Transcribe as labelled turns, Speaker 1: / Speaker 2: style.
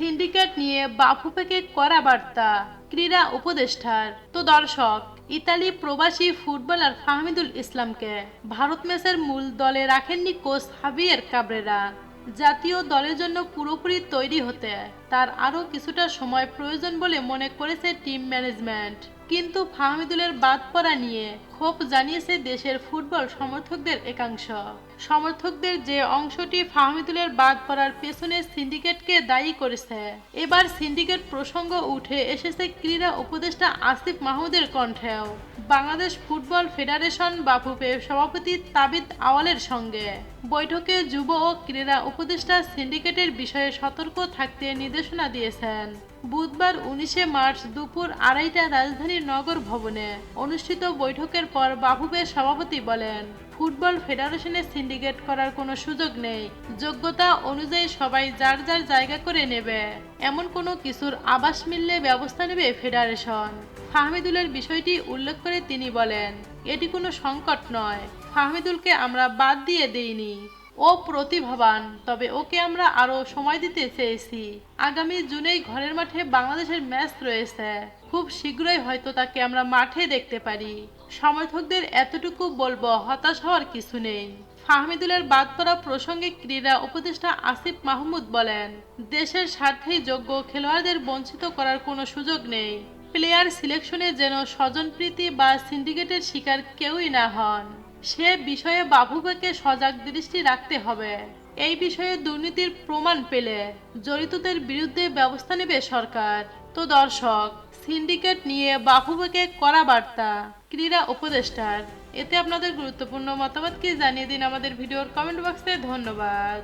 Speaker 1: Syndicate নিয়ে বাফুফেকে করা বার্তা, ক্রীড়া উপদেষ্টার। তো দর্শক, ইতালি প্রবাসী ফুটবলার ফাহমিদুল ইসলামকে ভারত ম্যাচের মূল দলে রাখেননি কোচ হাবিয়ের কাবরেরা। জাতীয় দলের জন্য পুরোপুরি তৈরি হতে তার আরও কিছুটা সময় প্রয়োজন বলে মনে করেছে টিম ম্যানেজমেন্ট। কিন্তু ফাহমিদুলের বাদ পড়া নিয়ে ক্ষোভ জানিয়েছে দেশের ফুটবল সমর্থকদের একাংশ। সমর্থকদের যে অংশটি ফাহমিদুলের বাদ পড়ার পেছনে সিন্ডিকেটকে দায়ী করেছে, এবার সিন্ডিকেট প্রসঙ্গ উঠে এসেছে ক্রীড়া উপদেষ্টা আসিফ মাহমুদের কণ্ঠেও। বাংলাদেশ ফুটবল ফেডারেশন বাফুপে সভাপতি তাবিদ আওয়ালের সঙ্গে। বৈঠকে যুব ও ক্রীড়া উপদেষ্টা সিন্ডিকেটের বিষয়ে সতর্ক থাকতে নির্দেশনা দিয়েছেন। বুধবার উনিশে মার্চ দুপুর আড়াইটা রাজধানীর নগর ভবনে অনুষ্ঠিত বৈঠকের পর বাহুবের সভাপতি বলেন, ফুটবল ফেডারেশনে সিন্ডিকেট করার কোনো সুযোগ নেই। যোগ্যতা অনুযায়ী সবাই যার যার জায়গা করে নেবে। এমন কোনো কিছুর আবাস মিললে ব্যবস্থা নেবে ফেডারেশন। ফাহমিদুলের বিষয়টি উল্লেখ করে তিনি বলেন, এটি কোনো সংকট নয়। ফাহমিদুলকে আমরা বাদ দিয়ে দেইনি। ও প্রতিভাবান, তবে ওকে আমরা আরও সময় দিতে চেয়েছি। আগামী জুনেই ঘরের মাঠে বাংলাদেশের ম্যাচ রয়েছে। খুব শীঘ্রই হয়তো তাকে আমরা মাঠে দেখতে পারি। সমর্থকদের এতটুকু বলব, হতাশ হওয়ার কিছু নেই। ফাহমিদুলের বাদ পড়া প্রসঙ্গে ক্রীড়া উপদেষ্টা আসিফ মাহমুদ বলেন, দেশের স্বার্থেই যোগ্য খেলোয়াড়দের বঞ্চিত করার কোনো সুযোগ নেই। প্লেয়ার সিলেকশনে যেন স্বজনপ্রীতি বা সিন্ডিকেটের শিকার কেউই না হন। সে বিষয়ে বাবুবাকে সজাগ দৃষ্টি রাখতে হবে। এই বিষয়ে দুর্নীতির প্রমাণ পেলে জড়িতদের বিরুদ্ধে ব্যবস্থা নেবে সরকার। তো দর্শক, সিন্ডিকেট নিয়ে বাহুবাকে করা বার্তা, ক্রীড়া উপদেষ্টার। এতে আপনাদের গুরুত্বপূর্ণ মতামত কি জানিয়ে দিন আমাদের ভিডিওর কমেন্ট বক্সে। ধন্যবাদ।